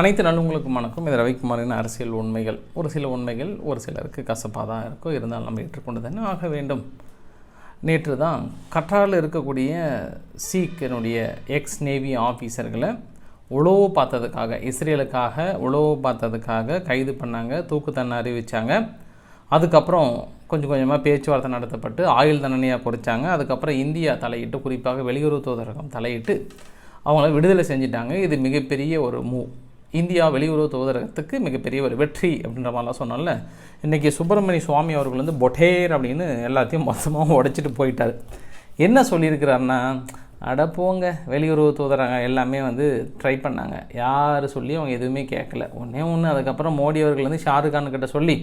அனைத்து நல்லவங்களுக்கும் வணக்கம். இது ரவிக்குமாரின் அரசியல் உண்மைகள். ஒரு சில உண்மைகள் ஒரு சிலருக்கு கசப்பாக தான் இருக்கும். இருந்தாலும் நம்ம ஏற்றுக்கொண்டு தானே ஆக வேண்டும்? நேற்று தான் கட்டாரில் இருக்கக்கூடிய சீக்கினுடைய எக்ஸ் நேவி ஆஃபீஸர்களை உழவு பார்த்ததுக்காக இஸ்ரேலுக்காக உழவு பார்த்ததுக்காக கைது பண்ணாங்க தூக்கு தண்டனை அறிவித்தாங்க அதுக்கப்புறம் கொஞ்சம் கொஞ்சமாக பேச்சுவார்த்தை நடத்தப்பட்டு ஆயுள் தண்டனையாக குறைச்சாங்க அதுக்கப்புறம் இந்தியா தலையிட்டு குறிப்பாக வெளியுறவு தூதரகம் தலையிட்டு அவங்கள விடுதலை செஞ்சிட்டாங்க. இது மிகப்பெரிய ஒரு மூவ் இந்தியா வெளியுறவு தூதரகத்துக்கு மிகப்பெரிய ஒரு வெற்றி அப்படின்ற மாதிரிலாம் சொன்னால இன்றைக்கி சுப்பிரமணிய சுவாமி அவர்கள் வந்து பொட்டேர் அப்படின்னு எல்லாத்தையும் மொத்தமாக உடைச்சிட்டு போயிட்டார். என்ன சொல்லியிருக்கிறாருன்னா அட போங்க வெளியுறவு தூதரகம் எல்லாமே வந்து ட்ரை பண்ணாங்க. யார் சொல்லி அவங்க எதுவுமே கேட்கல. ஒன்றே ஒன்று அதுக்கப்புறம் மோடி அவர்கள் வந்து ஷாருக்கான் கிட்ட சொல்லி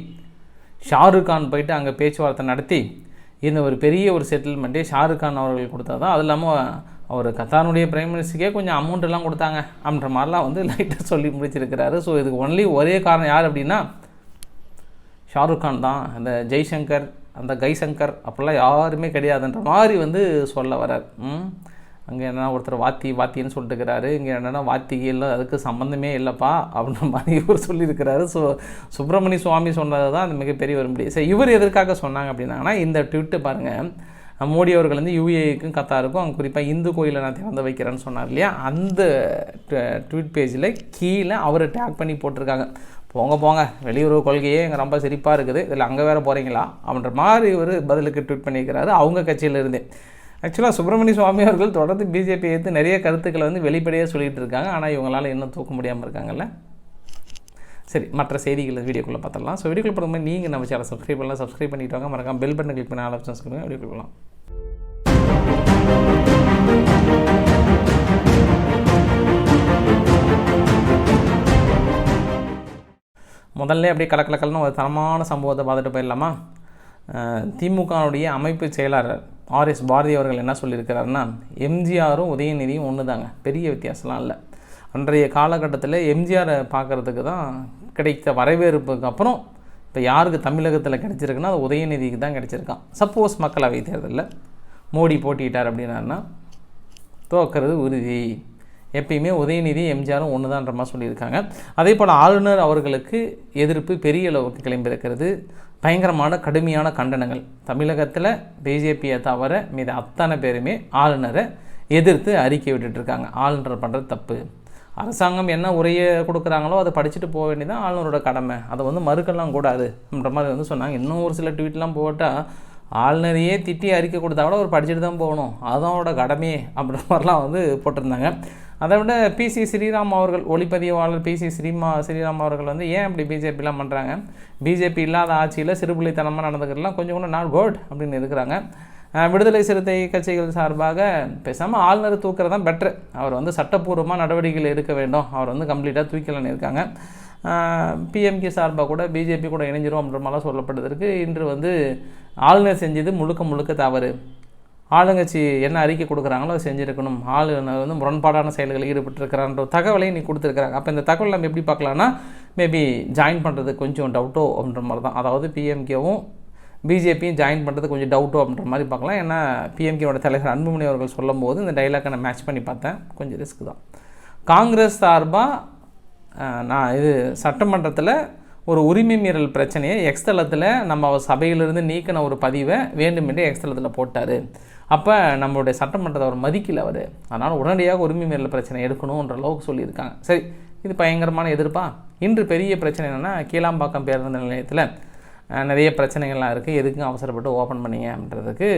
ஷாருக் கான் போயிட்டு அங்கே பேச்சுவார்த்தை நடத்தி இந்த ஒரு பெரிய ஒரு செட்டில்மெண்ட்டே ஷாருக் கான் அவர்கள் கொடுத்தா தான் அது இல்லாமல் அவர் கத்தாருடைய பிரைம் மினிஸ்டருக்கே கொஞ்சம் அமௌண்ட்டெல்லாம் கொடுத்தாங்க அப்படின்ற மாதிரிலாம் வந்து லைட்டாக சொல்லி முடிச்சிருக்கிறாரு. ஸோ இதுக்கு ஒன்லி ஒரே காரணம் யார் அப்படின்னா ஷாருக் கான் தான். அந்த ஜெய்சங்கர் அந்த கைசங்கர் அப்படிலாம் யாருமே கிடையாதுன்ற மாதிரி வந்து சொல்ல வரார் அங்கே என்ன ஒருத்தர் வாத்தி வாத்தின்னு சொல்லிட்டுருக்கிறாரு இங்கே என்னென்னா வாத்திக்கு இல்லை அதுக்கு சம்மந்தமே இல்லைப்பா அப்படின்ற மாதிரி இவர் சொல்லியிருக்கிறாரு. ஸோ சுப்பிரமணிய சுவாமி சொன்னது தான் அந்த மிகப்பெரிய ஒரு முடியும் சரி இவர் எதற்காக சொன்னாங்க அப்படின்னாங்கன்னா இந்த ட்விட்டு பாருங்கள் மோடி அவர்கள் வந்து யூஏக்கும் கத்தாருக்கும் அங்கே குறிப்பாக இந்து கோயிலை நான் திறந்து வைக்கிறேன்னு சொன்னார் இல்லையா? அந்த ட்வீட் பேஜில் கீழே அவரை டேக் பண்ணி போட்டிருக்காங்க. போங்க போங்க. வெளியுறவு கொள்கையே எங்கள் ரொம்ப சிரிப்பாக இருக்குது. இதில் அங்கே வேறு போகிறீங்களா அப்படின்ற மாதிரி ஒரு பதிலுக்கு ட்வீட் பண்ணியிருக்கிறாரு அவங்க கட்சியிலிருந்தே ஆக்சுவலாக சுப்பிரமணிய சுவாமி அவர்கள் தொடர்ந்து பிஜேபி எடுத்து நிறைய கருத்துக்களை வந்து வெளிப்படையாக சொல்லிகிட்டு இருக்காங்க. ஆனால் இவங்களால் இன்னும் தூக்க முடியாமல் இருக்காங்கல்ல? சரி மற்ற செய்திகள் வீடியோக்குள்ளே பார்த்துடலாம். ஸோ வீடியோக்குள்ளே பார்க்கும்போது நீங்கள் நம்ம சேனல் சப்ஸ்கிரைப் பண்ணலாம். சப்ஸ்கிரைப் பண்ணிட்டு வாங்க மறக்காம பெல் பட்டன் கிளிக் பண்ணி ஆல் ஆப்ஷன்ஸ் கொடுங்க. முதல்ல அப்படியே கலக்கலக்கல்னு ஒரு தரமான சம்பவத்தை பார்த்துட்டு போயிடலாமா? திமுகவுடைய அமைப்பு செயலாளர் ஆர்எஸ் பாரதி அவர்கள் என்ன சொல்லியிருக்கிறாருன்னா எம்ஜிஆரும் உதயநிதியும் ஒன்று தாங்க பெரிய வித்தியாசம்லாம் இல்லை. அன்றைய காலகட்டத்தில் எம்ஜிஆரை பார்க்குறதுக்கு தான் கிடைத்த வரவேற்புக்கு அப்புறம் இப்போ யாருக்கு தமிழகத்தில் கிடைச்சிருக்குன்னா அது உதயநிதிக்கு தான் கிடச்சிருக்கான். சப்போஸ் மக்களவை தேர்தலில் மோடி போட்டிட்டார் அப்படின்னாருன்னா தோக்கிறது உறுதி. எப்பயுமே உதயநிதி எம்ஜிஆரும் ஒன்று தான்ற மாதிரி சொல்லியிருக்காங்க. அதே போல் ஆளுநர் அவர்களுக்கு எதிர்ப்பு பெரிய அளவுக்கு கிளம்பியிருக்கிறது. பயங்கரமான கடுமையான கண்டனங்கள். தமிழகத்தில் பிஜேபியை தவிர மீது அத்தனை பேருமே ஆளுநரை எதிர்த்து அறிக்கை விட்டுட்ருக்காங்க ஆளுநர் பண்ணுறது தப்பு. அரசாங்கம் என்ன உரையை கொடுக்குறாங்களோ அதை படிச்சுட்டு போக வேண்டியதான் ஆளுநரோட கடமை. அதை வந்து மறுக்கலாம் கூடாது அப்படின்ற மாதிரி வந்து சொன்னாங்க. இன்னும் ஒரு சில ட்வீட்லாம் போட்டால் ஆளுநரையே திட்டி அறிக்கை கொடுத்தா கூட அவர் படிச்சுட்டு தான் போகணும். அதுதான் அவரோட கடமையே அப்படின்ற மாதிரிலாம் வந்து போட்டிருந்தாங்க. அதை விட பிசி ஸ்ரீராம் அவர்கள் ஒளிப்பதிவாளர் பிசி ஸ்ரீமா ஸ்ரீராம் அவர்கள் வந்து ஏன் அப்படி பிஜேபிலாம் பண்ணுறாங்க பிஜேபி இல்லாத ஆட்சியில் சிறுபுள்ளித்தனமாக நடந்துக்கிறதுலாம் கொஞ்சம் கூட நாட் குட் அப்படின்னு இருக்கிறாங்க. விடுதலை சிறுத்தை கட்சிகள் சார்பாக பேசாமல் ஆளுநர் தூக்கிறது தான் பெட்ரு அவர் வந்து சட்டப்பூர்வமாக நடவடிக்கைகள் எடுக்க வேண்டும். அவர் வந்து கம்ப்ளீட்டாக தூக்கலன்னு இருக்காங்க. பிஎம்கே சார்பாக கூட பிஜேபி கூட இணைஞ்சிரும் அப்படின்ற மாதிரிலாம் சொல்லப்பட்டதற்கு இன்று வந்து ஆளுநர் செஞ்சது முழுக்க முழுக்க தவறு. ஆளுங்கட்சி என்ன அறிக்கை கொடுக்குறாங்களோ அதை செஞ்சுருக்கணும். ஆளுநர் வந்து முரண்பாடான செயல்களில் ஈடுபட்டிருக்கிறான்ற தகவலையும் நீ கொடுத்துருக்குறாங்க. அப்போ இந்த தகவல் நம்ம எப்படி பார்க்கலான்னா மேபி ஜாயின் பண்ணுறது கொஞ்சம் டவுட்டோ அப்படின்ற மாதிரி தான். அதாவது பிஎம்கேவும் பிஜேபியும் ஜாயின் பண்ணுறது கொஞ்சம் டவுட்டோ அப்படின்ற மாதிரி பார்க்கலாம். ஏன்னா பிஎம்கேவோட தலைவர் அன்புமணி அவர்கள் சொல்லும் போது இந்த டைலாக்கை நான் மேட்ச் பண்ணி பார்த்தேன். கொஞ்சம் ரிஸ்க் தான். காங்கிரஸ் சார்பாக நான் இது சட்டமன்றத்தில் ஒரு உரிமை மீறல் பிரச்சனையை எக்ஸ்தலத்தில் நம்ம அவர் சபையிலிருந்து நீக்கின ஒரு பதிவை வேண்டுமென்றே எக்ஸ்தலத்தில் போட்டார். அப்போ நம்மளுடைய சட்டமன்றத்தை அவர் மதிக்கல அவர். அதனால் உடனடியாக உரிமை மீறல் பிரச்சனை எடுக்கணுன்ற அளவுக்கு சொல்லியிருக்காங்க. சரி இது பயங்கரமான எதிர்ப்பா? இன்று பெரிய பிரச்சனை என்னென்னா கீழாம்பாக்கம் பேருந்து நிலையத்தில் நிறைய பிரச்சனைகள்லாம் இருக்குது எதுக்கும் அவசரப்பட்டு ஓப்பன் பண்ணிங்க அப்படின்றதுக்கு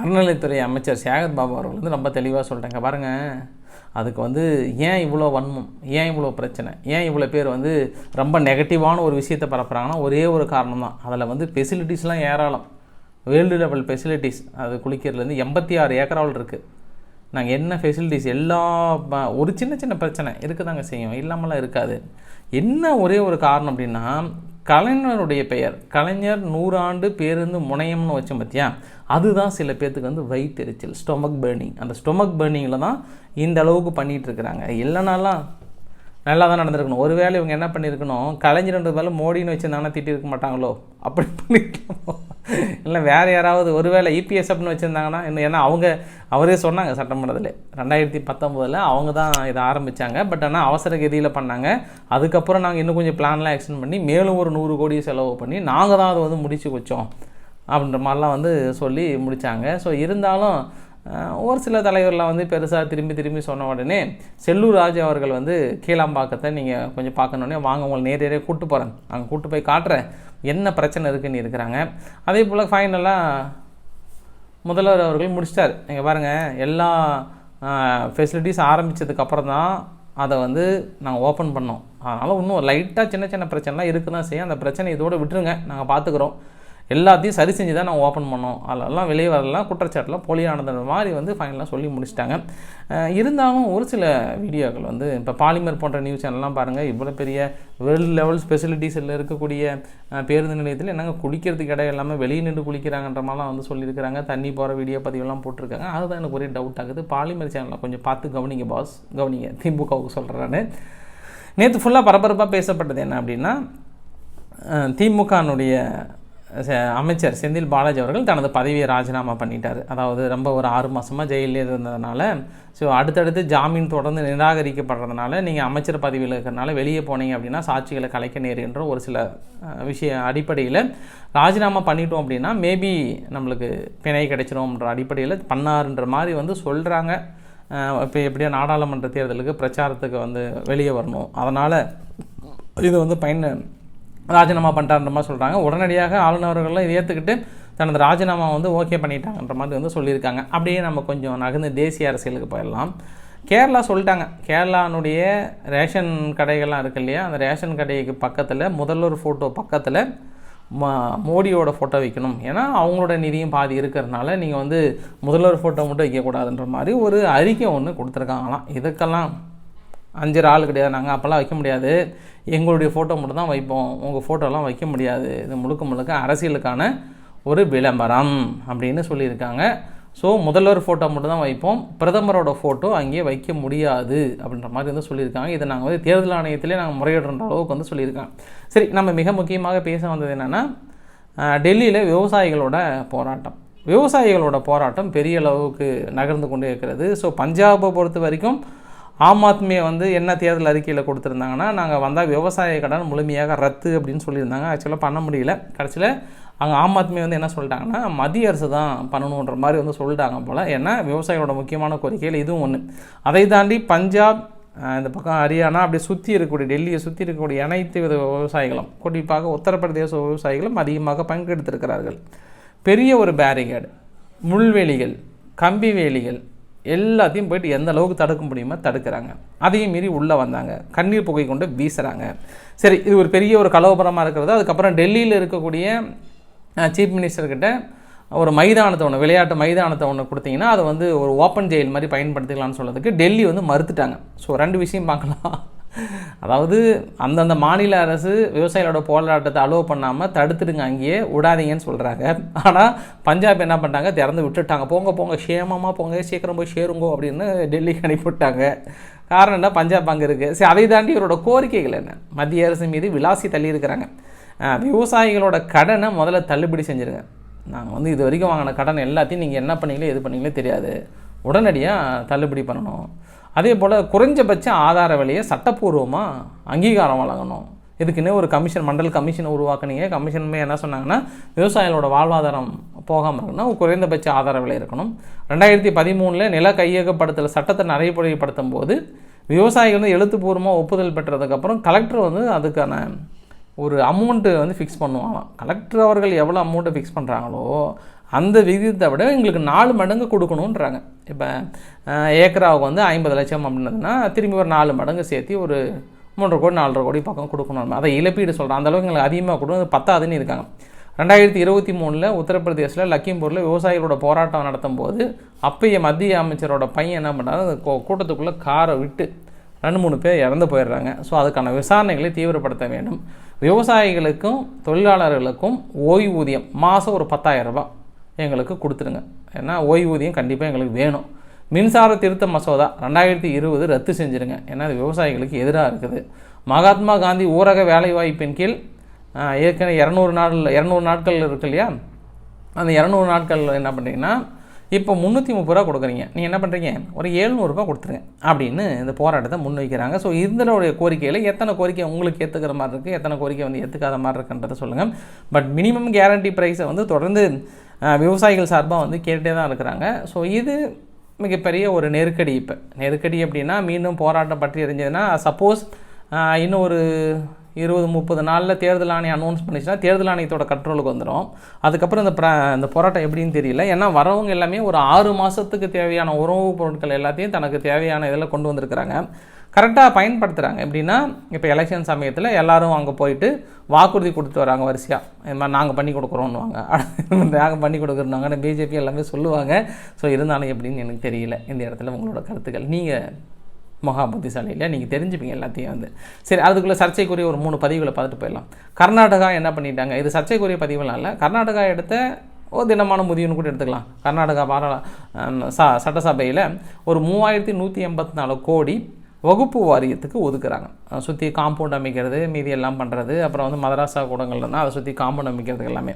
அறநிலைத்துறை அமைச்சர் சேகர் பாபு அவர்கள் வந்து ரொம்ப தெளிவாக சொல்லிட்டாங்க. பாருங்கள் அதுக்கு வந்து ஏன் இவ்வளோ வன்மம்? ஏன் இவ்வளோ பிரச்சனை? ஏன் இவ்வளோ பேர் வந்து ரொம்ப நெகட்டிவான ஒரு விஷயத்தை பரப்புகிறாங்கன்னா ஒரே ஒரு காரணம் தான் அதில் வந்து ஃபெசிலிட்டிஸ்லாம் ஏராளம். வேர்ல்டு லெவல் ஃபெசிலிட்டிஸ் அது குளிக்கிறதுலேருந்து எண்பத்தி ஆறு ஏக்கராவில் இருக்குது நாங்கள் என்ன ஃபெசிலிட்டிஸ் எல்லா ஒரு சின்ன சின்ன பிரச்சனை இருக்க தாங்க செய்யும். இல்லாமலாம் இருக்காது. என்ன ஒரே ஒரு காரணம் அப்படின்னா கலைஞருடைய பெயர் கலைஞர் நூறாண்டு பேருந்து முனையம்னு வச்சோம் பார்த்தியா அதுதான் சில பேர்த்துக்கு வந்து வயிற்றெரிச்சல் ஸ்டொமக் பேர்னிங் அந்த ஸ்டொமக் பேர்னிங்கில் தான் இந்த அளவுக்கு பண்ணிகிட்டு இருக்கிறாங்க. இல்லைனாலாம் நல்லா தான் நடந்திருக்கணும். ஒருவேளை இவங்க என்ன பண்ணியிருக்கணும் கலைஞர்ன்றது மேலே மோடின்னு வச்சு திட்டிருக்க திட்டி இருக்க மாட்டாங்களோ? அப்படி பண்ணியிருக்கணும் இல்லை வேறு யாராவது ஒருவேளை இபிஎஸ் அப்படின்னு வச்சுருந்தாங்கன்னா இன்னும் ஏன்னா அவங்க அவரே சொன்னாங்க சட்டமன்றத்தில். ரெண்டாயிரத்தி பத்தொம்போதில் அவங்க தான் இதை ஆரம்பித்தாங்க பட் ஆனால் அவசர கதியில் பண்ணாங்க. அதுக்கப்புறம் நாங்கள் இன்னும் கொஞ்சம் பிளான்லாம் எக்ஸ்டெண்ட் பண்ணி மேலும் ஒரு நூறு கோடி செலவு பண்ணி நாங்கள் தான் அதை வந்து முடிச்சு வச்சோம். அப்படின்ற மாதிரிலாம் வந்து சொல்லி முடித்தாங்க ஸோ இருந்தாலும் ஒரு சில தலைவர்லாம் வந்து பெருசாக திரும்பி திரும்பி சொன்ன உடனே செல்லூர் ராஜு அவர்கள் வந்து கீழாம்பாக்கத்தை நீங்கள் கொஞ்சம் பார்க்கணுன்னே வாங்க உங்களை நேரடியாக கூப்பிட்டு போகிறேன் அங்கே கூப்பிட்டு போய் காட்டுறேன். என்ன பிரச்சனை இருக்குன்னு இருக்கிறாங்க. அதே போல் ஃபைனலாக முதல்வர் அவர்கள் முடிச்சிட்டார். நீங்கள் பாருங்கள் எல்லா ஃபெசிலிட்டிஸ் ஆரம்பித்ததுக்கப்புறம் தான் அதை வந்து நாங்கள் ஓப்பன் பண்ணோம். அதனால் இன்னும் லைட்டாக சின்ன சின்ன பிரச்சனைலாம் இருக்குது தான் செய்யும். அந்த பிரச்சனை இதோட விட்டுருங்க. நாங்கள் பார்த்துக்குறோம் எல்லாத்தையும் சரி செஞ்சு தான் நாங்கள் ஓப்பன் பண்ணோம். அதெல்லாம் வெளியே வரலாம் குற்றச்சாட்டுலாம் போலியானது மாதிரி வந்து ஃபைனலாக சொல்லி முடிச்சிட்டாங்க. இருந்தாலும் ஒரு சில வீடியோக்கள் வந்து இப்போ பாலிமர் போன்ற நியூஸ் சேனல்லாம் பாருங்கள் இவ்வளோ பெரிய வேர்ல்டு லெவல் ஸ்பெசிலிட்டிஸில் இருக்கக்கூடிய பேருந்து நிலையத்தில் என்னங்க குளிக்கிறதுக்கு இடம் இல்லாமல் வெளியே நின்று குளிக்கிறாங்கன்ற மாதிரிலாம் வந்து சொல்லியிருக்கிறாங்க. தண்ணி போகிற வீடியோ பதிவெல்லாம் போட்டிருக்காங்க. அதுதான் எனக்கு ஒரே டவுட் ஆகுது. பாலிமர் சேனலில் கொஞ்சம் பார்த்து கவனிங்க பாஸ் கவனிங்க. திமுகவுக்கு சொல்கிறேன் நேற்று ஃபுல்லாக பரபரப்பாக பேசப்பட்டது என்ன அப்படின்னா திமுகனுடைய அமைச்சர் செந்தில் பாலாஜி அவர்கள் தனது பதவியை ராஜினாமா பண்ணிட்டார். அதாவது ரொம்ப ஒரு ஆறு மாதமாக ஜெயிலே இருந்ததுனால ஸோ அடுத்தடுத்து ஜாமீன் தொடர்ந்து நிராகரிக்கப்படுறதுனால நீங்கள் அமைச்சர் பதவியில் இருக்கிறனால வெளியே போனீங்க அப்படின்னா சாட்சிகளை கலைக்க நேருன்ற ஒரு சில விஷய அடிப்படையில் ராஜினாமா பண்ணிட்டோம் அப்படின்னா மேபி நம்மளுக்கு பிணை கிடைச்சிரும்ன்ற அடிப்படையில் பண்ணாருன்ற மாதிரி வந்து சொல்கிறாங்க இப்போ எப்படியோ நாடாளுமன்ற தேர்தலுக்கு பிரச்சாரத்துக்கு வந்து வெளியே வரணும். அதனால் இது வந்து பயன் ராஜினாமா பண்ணுறான்ற மாதிரி சொல்கிறாங்க உடனடியாக ஆளுநர்கள்லாம் இதை ஏற்றுக்கிட்டு தனது ராஜினாமா வந்து ஓகே பண்ணிட்டாங்கன்ற மாதிரி வந்து சொல்லியிருக்காங்க. அப்படியே நம்ம கொஞ்சம் நகர்ந்து தேசிய அரசியலுக்கு போயிடலாம். கேரளா சொல்லிட்டாங்க. கேரளானுடைய ரேஷன் கடைகள்லாம் இருக்கு இல்லையா? அந்த ரேஷன் கடைக்கு பக்கத்தில் முதல்வர் ஃபோட்டோ பக்கத்தில் ம மோடியோட ஃபோட்டோ வைக்கணும். ஏன்னா அவங்களோட நிதியும் பாதி இருக்கிறதுனால நீங்கள் வந்து முதல்வர் ஃபோட்டோ மட்டும் வைக்கக்கூடாதுன்ற மாதிரி ஒரு அறிக்கை ஒன்று கொடுத்துருக்காங்களாம். இதுக்கெல்லாம் அஞ்சு ஆள் கிடையாது. நாங்கள் அப்போல்லாம் வைக்க முடியாது. எங்களுடைய ஃபோட்டோ மட்டும் தான் வைப்போம் உங்கள் ஃபோட்டோலாம் வைக்க முடியாது. இது முழுக்க முழுக்க அரசியலுக்கான ஒரு விளம்பரம் அப்படின்னு சொல்லியிருக்காங்க. ஸோ முதல்வர் ஃபோட்டோ மட்டும் தான் வைப்போம். பிரதமரோட ஃபோட்டோ அங்கேயே வைக்க முடியாது அப்படின்ற மாதிரி வந்து சொல்லியிருக்காங்க. இதை நாங்கள் வந்து தேர்தல் ஆணையத்திலே நாங்கள் முறையிடுற அளவுக்கு வந்து சொல்லியிருக்காங்க. சரி நம்ம மிக முக்கியமாக பேச வந்தது என்னென்னா டெல்லியில் விவசாயிகளோட போராட்டம். விவசாயிகளோட போராட்டம் பெரிய அளவுக்கு நகர்ந்து கொண்டே இருக்கிறது. ஸோ பஞ்சாபை பொறுத்த வரைக்கும் ஆம் ஆத்மியை வந்து என்ன தேர்தல் அறிக்கையில் கொடுத்துருந்தாங்கன்னா நாங்கள் வந்தால் விவசாய கடன் முழுமையாக ரத்து அப்படின்னு சொல்லியிருந்தாங்க. ஆக்சுவலாக பண்ண முடியல. கடைசியில் அங்கே ஆம் ஆத்மி வந்து என்ன சொல்லிட்டாங்கன்னா மத்திய அரசு தான் பண்ணணுன்ற மாதிரி வந்து சொல்லிட்டாங்க போல். ஏன்னா விவசாயிகளோட முக்கியமான கோரிக்கையில் இதுவும் ஒன்று அதை தாண்டி பஞ்சாப் இந்த பக்கம் ஹரியானா அப்படியே சுற்றி இருக்கக்கூடிய டெல்லியை சுற்றி இருக்கக்கூடிய அனைத்து வித விவசாயிகளும் குறிப்பாக உத்தரப்பிரதேச விவசாயிகளும் அதிகமாக பங்கெடுத்திருக்கிறார்கள். பெரிய ஒரு பேரிகேடு முள்வேலிகள் கம்பி வேலிகள் எல்லாத்தையும் போயிட்டு எந்த அளவுக்கு தடுக்க முடியுமோ தடுக்கிறாங்க. அதையும் மீறி உள்ளே வந்தாங்க. கண்ணீர் புகை கொண்டு வீசுகிறாங்க சரி இது ஒரு பெரிய ஒரு கலவரமாக இருக்கிறது. அதுக்கப்புறம் டெல்லியில் இருக்கக்கூடிய சீஃப் மினிஸ்டர்கிட்ட ஒரு மைதானத்தை ஒன்று விளையாட்டு மைதானத்தை ஒன்று கொடுத்தீங்கன்னா அதை வந்து ஒரு ஓப்பன் ஜெயில் மாதிரி பயன்படுத்திக்கலாம்னு சொல்கிறதுக்கு டெல்லி வந்து மறுத்துட்டாங்க. ஸோ ரெண்டு விஷயம் பார்க்கலாம். அதாவது அந்தந்த மாநில அரசு விவசாயிகளோட போராட்டத்தை அலோவ் பண்ணாமல் தடுத்துடுங்க அங்கேயே விடாதீங்கன்னு சொல்கிறாங்க ஆனால் பஞ்சாப் என்ன பண்ணிட்டாங்க? திறந்து விட்டுட்டாங்க. போங்க போங்க சேமமாக போங்க சீக்கிரம் போய் சேருங்கோ அப்படின்னு டெல்லிக்கு அனுப்பிவிட்டாங்க. காரணம் என்ன? பஞ்சாப் அங்கே இருக்குது சரி அதை தாண்டி இவரோட கோரிக்கைகள் என்ன? மத்திய அரசு மீது விலாசி தள்ளி இருக்கிறாங்க விவசாயிகளோட கடனை முதல்ல தள்ளுபடி செஞ்சுருங்க. நாங்கள் வந்து இது வரைக்கும் வாங்கின கடன் எல்லாத்தையும் நீங்கள் என்ன பண்ணீங்களோ எது பண்ணீங்களோ தெரியாது. உடனடியாக தள்ளுபடி பண்ணணும். அதே போல் குறைஞ்சபட்ச ஆதார விலையை சட்டப்பூர்வமாக அங்கீகாரம் வழங்கணும். இதுக்குன்னே ஒரு கமிஷன் மண்டல் கமிஷனை உருவாக்குனீங்க. கமிஷனுமே என்ன சொன்னாங்கன்னா விவசாயிகளோட வாழ்வாதாரம் போகாமல் இருக்குன்னா குறைந்தபட்ச ஆதார விலை இருக்கணும். ரெண்டாயிரத்தி பதிமூணில் நில கையகப்படுத்தல் சட்டத்தை நடைமுறைப்படுத்தும் போது விவசாயிகள் வந்து எழுத்துப்பூர்வமாக ஒப்புதல் பெற்றதுக்கப்புறம் கலெக்டர் வந்து அதுக்கான ஒரு அமௌண்ட்டு வந்து ஃபிக்ஸ் பண்ணுவாங்களாம். கலெக்டர் அவர்கள் எவ்வளோ அமௌண்ட்டை ஃபிக்ஸ் பண்ணுறாங்களோ அந்த விகிதத்தை விட எங்களுக்கு நாலு மடங்கு கொடுக்கணுன்றாங்க இப்போ ஏக்கராவுக்கு வந்து ஐம்பது லட்சம் அப்படின்னதுன்னா திரும்பி ஒரு நாலு மடங்கு சேர்த்து ஒரு மூன்றரை கோடி நாலரை கோடி பக்கம் கொடுக்கணும் அதை இழப்பீடு சொல்கிறேன் அந்தளவுக்கு எங்களுக்கு அதிகமாக கொடுக்கணும். அது பத்தாதுன்னு இருக்காங்க. ரெண்டாயிரத்தி இருபத்தி மூணில் உத்தரப்பிரதேசில் லக்கிம்பூரில் விவசாயிகளோட போராட்டம் நடத்தும் போது அப்பைய மத்திய அமைச்சரோட பையன் என்ன பண்ணுறாங்க அந்த கூட்டத்துக்குள்ளே காரை விட்டு ரெண்டு மூணு பேர் இறந்து போயிடுறாங்க. ஸோ அதுக்கான விசாரணைகளை தீவிரப்படுத்த வேண்டும். விவசாயிகளுக்கும் தொழிலாளர்களுக்கும் ஓய்வூதியம் மாதம் ஒரு 10000 எங்களுக்கு கொடுத்துருங்க ஏன்னா ஓய்வூதியம் கண்டிப்பாக எங்களுக்கு வேணும். மின்சார திருத்த மசோதா ரெண்டாயிரத்தி இருபது ரத்து செஞ்சுருங்க. ஏன்னா அது விவசாயிகளுக்கு எதிராக இருக்குது. மகாத்மா காந்தி ஊரக வேலைவாய்ப்பின் கீழ் ஏற்கனவே இரநூறு நாள் இரநூறு நாட்கள் இருக்கு இல்லையா? அந்த இரநூறு நாட்கள் என்ன பண்ணுறீங்கன்னா இப்போ முந்நூற்றி முப்பது ரூபா கொடுக்குறீங்க. நீங்கள் என்ன பண்ணுறீங்க ஒரு எழுநூறுபா கொடுத்துருங்க அப்படின்னு இந்த போராட்டத்தை முன்வைக்கிறாங்க. ஸோ இதனுடைய கோரிக்கையில் எத்தனை கோரிக்கை உங்களுக்கு ஏற்றுக்கிற மாதிரி இருக்குது எத்தனை கோரிக்கை வந்து ஏற்றுக்காத மாதிரி இருக்குன்றதை சொல்லுங்கள் பட் மினிமம் கேரண்டி ப்ரைஸை வந்து தொடர்ந்து விவசாயிகள் சார்பாக வந்து கேட்டுகிட்டே தான் இருக்கிறாங்க. ஸோ இது மிகப்பெரிய ஒரு நெருக்கடி இப்போ. நெருக்கடி அப்படின்னா மீண்டும் போராட்டம் பற்றி எரிஞ்சதுன்னா சப்போஸ் இன்னும் ஒரு இருபது முப்பது நாளில் தேர்தல் ஆணையம் அனௌன்ஸ் பண்ணிச்சுன்னா தேர்தல் ஆணையத்தோட கண்ட்ரோலுக்கு வந்துடும் அதுக்கப்புறம் இந்த ப்ர இந்த போராட்டம் எப்படின்னு தெரியல. ஏன்னா வரவங்க எல்லாமே ஒரு ஆறு மாதத்துக்கு தேவையான உணவுப் பொருட்கள் எல்லாத்தையும் தனக்கு தேவையான இதில் கொண்டு வந்திருக்கிறாங்க. கரெக்டாக பயன்படுத்துகிறாங்க எப்படின்னா இப்போ எலெக்ஷன் சமயத்தில் எல்லோரும் அங்கே போயிட்டு வாக்குறுதி கொடுத்துட்டு வராங்க வரிசையாக இது மாதிரி நாங்கள் பண்ணி கொடுக்குறோன்னுவாங்க. நாங்கள் பண்ணி கொடுக்குறோம்னாங்க பிஜேபி எல்லாமே சொல்லுவாங்க. ஸோ இருந்தாலும் எப்படின்னு எனக்கு தெரியல. இந்த இடத்துல உங்களோட கருத்துக்கள். நீங்கள் மகா புத்திசாலி இல்லையா நீங்கள் தெரிஞ்சுப்பீங்க எல்லாத்தையும் வந்து. சரி அதுக்குள்ளே சர்ச்சைக்குரிய ஒரு மூணு பதிவுகளை பார்த்துட்டு போயிடலாம். கர்நாடகா என்ன பண்ணிட்டாங்க? இது சர்ச்சைக்குரிய பதிவுலாம் இல்லை. கர்நாடகா எடுத்த ஒரு தினமான முதியன்னு கூட எடுத்துக்கலாம். கர்நாடகா பாராள சட்டசபையில் ஒரு மூவாயிரத்தி நூற்றி எண்பத்தி நாலு கோடி வகுப்பு வாரியத்துக்கு ஒதுக்குறாங்க. சுற்றி காம்பவுண்ட் அமைக்கிறது மீதி எல்லாம் பண்ணுறது அப்புறம் வந்து மதராசா கூடங்கள் அதை சுற்றி காம்பவுண்ட் அமைக்கிறது எல்லாமே.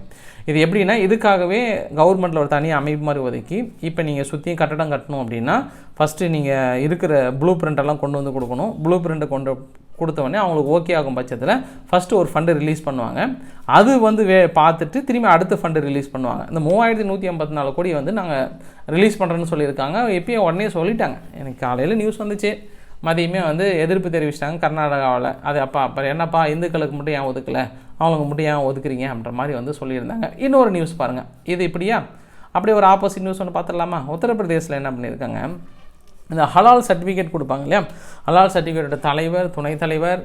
இது எப்படின்னா இதுக்காகவே கவர்மெண்ட்டில் ஒரு தனி அமைப்பு மாதிரி ஒதுக்கி இப்போ நீங்கள் சுற்றியும் கட்டடம் கட்டணும் அப்படின்னா ஃபஸ்ட்டு நீங்கள் இருக்கிற ப்ளூ பிரிண்டெல்லாம் கொண்டு வந்து கொடுக்கணும். ப்ளூ பிரிண்ட்டை கொண்டு கொடுத்தவொடனே அவங்களுக்கு ஓகே ஆகும் பட்சத்தில் ஃபஸ்ட்டு ஒரு ஃபண்டு ரிலீஸ் பண்ணுவாங்க. அது வந்து வே பார்த்துட்டு திரும்பி அடுத்த ஃபண்டு ரிலீஸ் பண்ணுவாங்க. இந்த மூவாயிரத்தி நூற்றி ஐம்பத்தி நாலு கோடி வந்து நாங்கள் ரிலீஸ் பண்ணுறேன்னு சொல்லியிருக்காங்க. எப்பயும் உடனே சொல்லிட்டாங்க. எனக்கு காலையில் நியூஸ் வந்துச்சு. மதியமே வந்து எதிர்ப்பு தெரிவிச்சிட்டாங்க கர்நாடகாவில். அது அப்பா அப்புறம் என்னப்பா இந்துக்களுக்கு மட்டும் ஏன் ஒதுக்கலை? அவங்களுக்கு மட்டும் ஏன் ஒதுக்குறீங்க அப்படின்ற மாதிரி வந்து சொல்லியிருந்தாங்க. இன்னொரு நியூஸ் பாருங்கள் இது இப்படியா? அப்படியே ஒரு ஆப்போசிட் நியூஸ் ஒன்று பார்த்துடலாமா? உத்தரப்பிரதேசில் என்ன பண்ணியிருக்காங்க? இந்த ஹலால் சர்டிஃபிகேட் கொடுப்பாங்க இல்லையா? ஹலால் சர்டிஃபிகேட்டோட தலைவர் துணைத் தலைவர்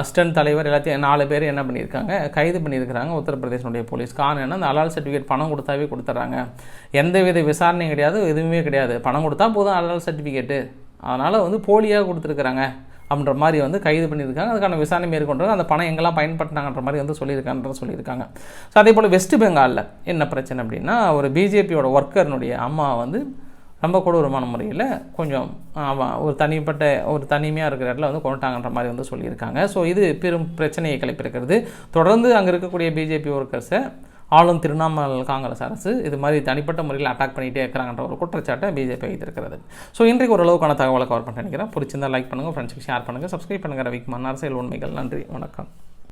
அஸ்டன் தலைவர் எல்லாத்தையும் நாலு பேர் என்ன பண்ணியிருக்காங்க? கைது பண்ணியிருக்கிறாங்க உத்தரப்பிரதேசனுடைய போலீஸ் காரணம் என்ன அந்த அலால் சர்டிஃபிகேட் பணம் கொடுத்தாவே கொடுத்துட்றாங்க. எந்த வித விசாரணையும் கிடையாது எதுவுமே கிடையாது. பணம் கொடுத்தா போதும் அலால் சர்டிஃபிகேட்டு அதனால் வந்து போலியாக கொடுத்துருக்குறாங்க அப்படின்ற மாதிரி வந்து கைது பண்ணியிருக்காங்க. அதுக்கான விசாரணை மேற்கொண்டு அந்த பணம் எங்கெல்லாம் பயன்படுத்தினாங்கன்ற மாதிரி வந்து சொல்லியிருக்கான்ற சொல்லியிருக்காங்க. ஸோ அதே போல் வெஸ்ட் பெங்காலில் என்ன பிரச்சனை அப்படின்னா ஒரு பிஜேபியோட ஒர்க்கர்னுடைய அம்மா வந்து ரொம்ப கொடூரமான முறையில் கொஞ்சம் ஒரு தனிப்பட்ட ஒரு தனிமையாக இருக்கிற இடத்துல வந்து கொண்டுட்டாங்கன்ற மாதிரி வந்து சொல்லியிருக்காங்க. ஸோ இது பெரும் பிரச்சனையை கிளப்பியிருக்கிறது. தொடர்ந்து அங்கே இருக்கக்கூடிய பிஜேபி ஒர்க்கர்ஸை ஆளும் திரிணாமுல் காங்கிரஸ் அரசு இது மாதிரி தனிப்பட்ட முறையில் அட்டாக் பண்ணிகிட்டே இருக்கிறாங்கன்ற ஒரு குற்றச்சாட்டை பிஜேபி வைத்திருக்கிறது. ஸோ இன்றைக்கு ஓரளவுக்கான தகவலை கவர் பண்ண நினைக்கிறேன். பிடிச்சிருந்தால் லைக் பண்ணுங்கள் ஃப்ரெண்ட்ஸுக்கு ஷேர் பண்ணுங்கள் சப்ஸ்கிரைப் பண்ணுங்கள் ரவிக்குமார் அரசியல் உண்மைகள். நன்றி வணக்கம்.